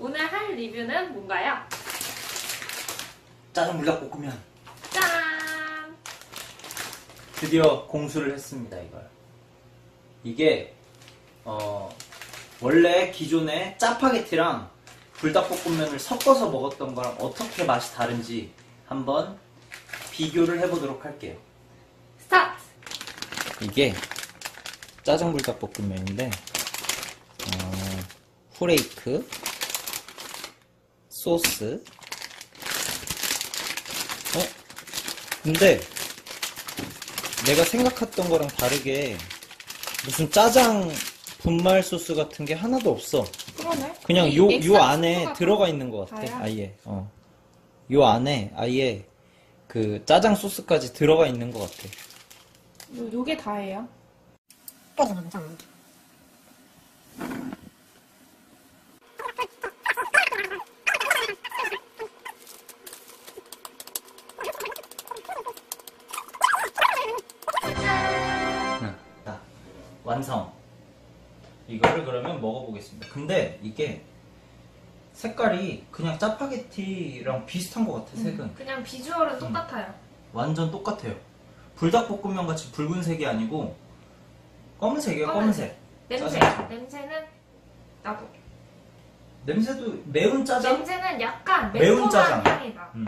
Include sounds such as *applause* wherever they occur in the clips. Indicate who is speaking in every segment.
Speaker 1: 오늘 할 리뷰는 뭔가요?
Speaker 2: 짜장 물닭볶음면
Speaker 1: 짠!
Speaker 2: 드디어 공수를 했습니다 이걸 이게 어 원래 기존에 짜파게티랑 불닭볶음면을 섞어서 먹었던 거랑 어떻게 맛이 다른지 한번 비교를 해보도록 할게요
Speaker 1: 스타트!
Speaker 2: 이게 짜장 불닭볶음면인데 어, 후레이크 소스 어? 근데 내가 생각했던 거랑 다르게 무슨 짜장 분말 소스 같은 게 하나도 없어
Speaker 1: 그러네.
Speaker 2: 그냥
Speaker 1: 이
Speaker 2: 요, 요 안에 들어가 있는 것 같아? 아예 어. 요 안에 아예 그 짜장 소스까지 들어가 있는 것 같아
Speaker 1: 요, 요게 다예요.
Speaker 2: 응, 완성. 이거를 그러면 먹어보겠습니다. 근데 이게 색깔이 그냥 짜파게티랑 비슷한 것 같아, 색은.
Speaker 1: 그냥 비주얼은 똑같아요.
Speaker 2: 완전 똑같아요. 불닭볶음면 같이 붉은색이 아니고 검은색이에요, 검은색.
Speaker 1: 냄새.
Speaker 2: 짜장.
Speaker 1: 냄새는 나도.
Speaker 2: 냄새도 매운 짜장?
Speaker 1: 냄새는 약간
Speaker 2: 매운
Speaker 1: 매콤한
Speaker 2: 짜장.
Speaker 1: 향이다.
Speaker 2: 음.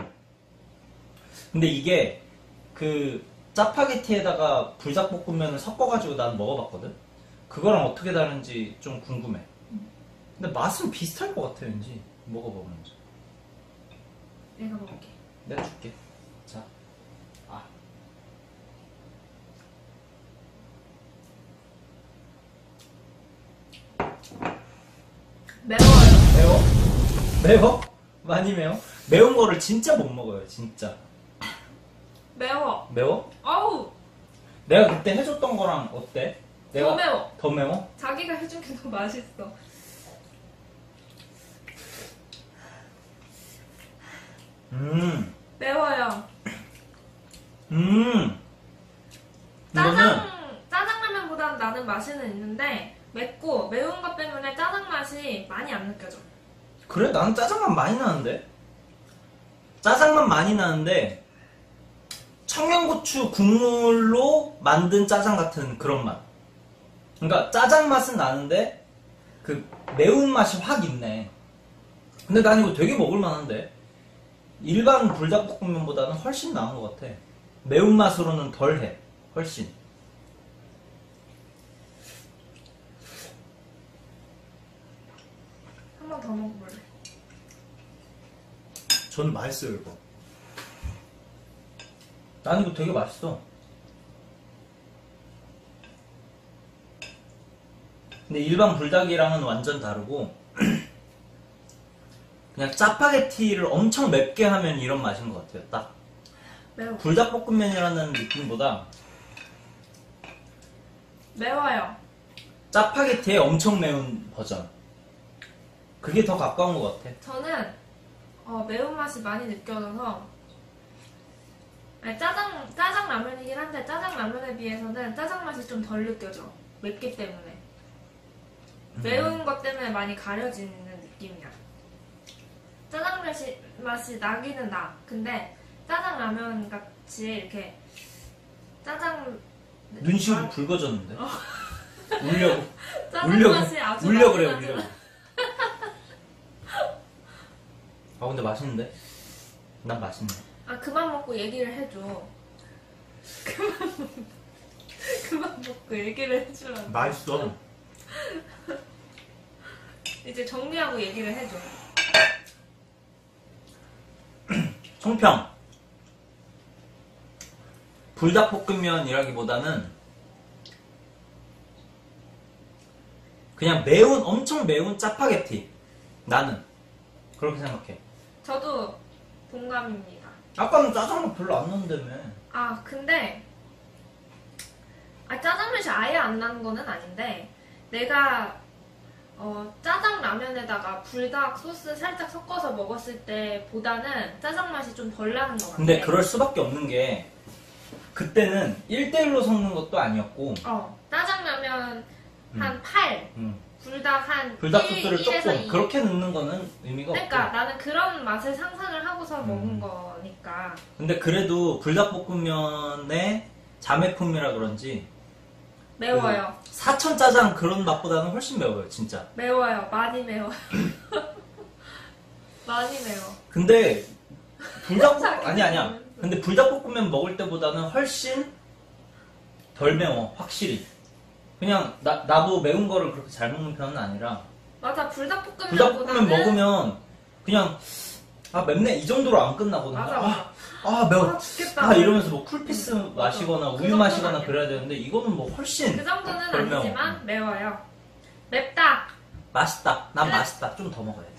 Speaker 2: 근데 이게 그 짜파게티에다가 불닭볶음면을 섞어가지고 난 먹어봤거든? 그거랑 어떻게 다른지 좀 궁금해. 근데 맛은 비슷할 것 같아, 왠지. 먹어봐, 먼저.
Speaker 1: 내가 먹을게.
Speaker 2: 내가 줄게. 자. 아.
Speaker 1: 매워요.
Speaker 2: 매워? 매워? 많이 매워? 매운 거를 진짜 못 먹어요, 진짜.
Speaker 1: 매워.
Speaker 2: 매워?
Speaker 1: 어우!
Speaker 2: 내가 그때 해줬던 거랑 어때? 내가
Speaker 1: 더 매워.
Speaker 2: 더 매워?
Speaker 1: 자기가 해준 게 더 맛있어.
Speaker 2: 음,
Speaker 1: 매워요.
Speaker 2: 음. 이거는
Speaker 1: 짜장, 짜장라면보다는 나는 맛은 있는데, 맵고, 매운 것 때문에 짜장 맛이 많이 안 느껴져.
Speaker 2: 그래? 나는 짜장맛 많이 나는데? 짜장맛 많이 나는데 청양고추 국물로 만든 짜장 같은 그런 맛. 그러니까 짜장 맛은 나는데 그 매운 맛이 확 있네. 근데 난 이거 되게 먹을만한데? 일반 불닭볶음면보다는 훨씬 나은 것 같아. 매운 맛으로는 덜해. 훨씬.
Speaker 1: 한 번 더 먹어볼래.
Speaker 2: 저는 맛있어요, 이거. 난 이거 되게 맛있어. 근데 일반 불닭이랑은 완전 다르고, *clears throat* 그냥 짜파게티를 엄청 맵게 하면 이런 맛인 것 같아요, 딱.
Speaker 1: 매워.
Speaker 2: 불닭볶음면이라는 느낌보다
Speaker 1: 매워요.
Speaker 2: 짜파게티의 엄청 매운 버전. 그게 더 가까운 것 같아.
Speaker 1: 저는 어, 매운맛이 많이 느껴져서 아니, 짜장, 짜장 라면이긴 한데 짜장 라면에 비해서는 짜장 맛이 좀 덜 느껴져. 맵기 때문에. 매운 것 때문에 많이 가려지는 느낌이야. 짜장 맛이, 맛이 나기는 나. 근데 짜장 라면 같이 이렇게 짜장
Speaker 2: 눈시울이 붉어졌는데? 울려고. *laughs*
Speaker 1: 짜장
Speaker 2: 울려고.
Speaker 1: 맛이 아주
Speaker 2: 울려 그래,
Speaker 1: 나진
Speaker 2: 울려. 아, 근데 맛있는데? 난 맛있네.
Speaker 1: 아 그만 먹고 얘기를 해줘. 그만 먹 *laughs* 그만 먹고 얘기를 해주라고.
Speaker 2: 맛있어.
Speaker 1: 이제 정리하고 얘기를 해줘.
Speaker 2: 총평. 불닭볶음면이라기보다는 그냥 매운, 엄청 매운 짜파게티. 나는. 그렇게 생각해.
Speaker 1: 저도 동감입니다.
Speaker 2: 아까는 짜장면 별로 안 넣는다며.
Speaker 1: 아 근데 아 짜장 맛이 아예 안 나는 거는 아닌데 내가 어, 짜장 라면에다가 불닭 소스 살짝 섞어서 먹었을 때보다는 짜장 맛이 좀 덜 나는 것 같아.
Speaker 2: 근데 그럴 수밖에 없는 게 그때는 1대1로 섞는 것도 아니었고
Speaker 1: 어 짜장 라면
Speaker 2: 음.
Speaker 1: 한 8,
Speaker 2: 음,
Speaker 1: 불닭 한
Speaker 2: 불닭
Speaker 1: 1,
Speaker 2: 소스를
Speaker 1: 1에서
Speaker 2: 조금
Speaker 1: 2.
Speaker 2: 그렇게 넣는 거는 의미가
Speaker 1: 그러니까
Speaker 2: 없고
Speaker 1: 나는 그런 맛을 상상을 하고서
Speaker 2: 음.
Speaker 1: 먹은 거니까
Speaker 2: 근데 그래도 불닭볶음면의 자매품이라 그런지
Speaker 1: 매워요.
Speaker 2: 사천 짜장 그런 맛보다는 훨씬 매워요 진짜
Speaker 1: 매워요. 많이 매워요. *laughs* 많이 매워.
Speaker 2: 근데 불닭 *laughs* 아니 아니야. 근데 불닭볶음면 먹을 때보다는 훨씬 덜 매워 확실히 그냥 나, 나도 매운 거를 그렇게 잘 먹는 편은 아니라
Speaker 1: 맞아 불닭볶음면보다는
Speaker 2: 불닭볶음면 먹으면 그냥 아 맵네 이 정도로 안 끝나거든
Speaker 1: 맞아
Speaker 2: 아,
Speaker 1: 맞아.
Speaker 2: 아 매워
Speaker 1: 아, 죽겠다.
Speaker 2: 아 이러면서 뭐 쿨피스 마시거나
Speaker 1: 그
Speaker 2: 우유 마시거나
Speaker 1: 아니야.
Speaker 2: 그래야 되는데 이거는 뭐 훨씬
Speaker 1: 그 정도는. 아니지만 매워요. 맵다.
Speaker 2: 맛있다 난
Speaker 1: 끝.
Speaker 2: 맛있다 좀 더 먹어야지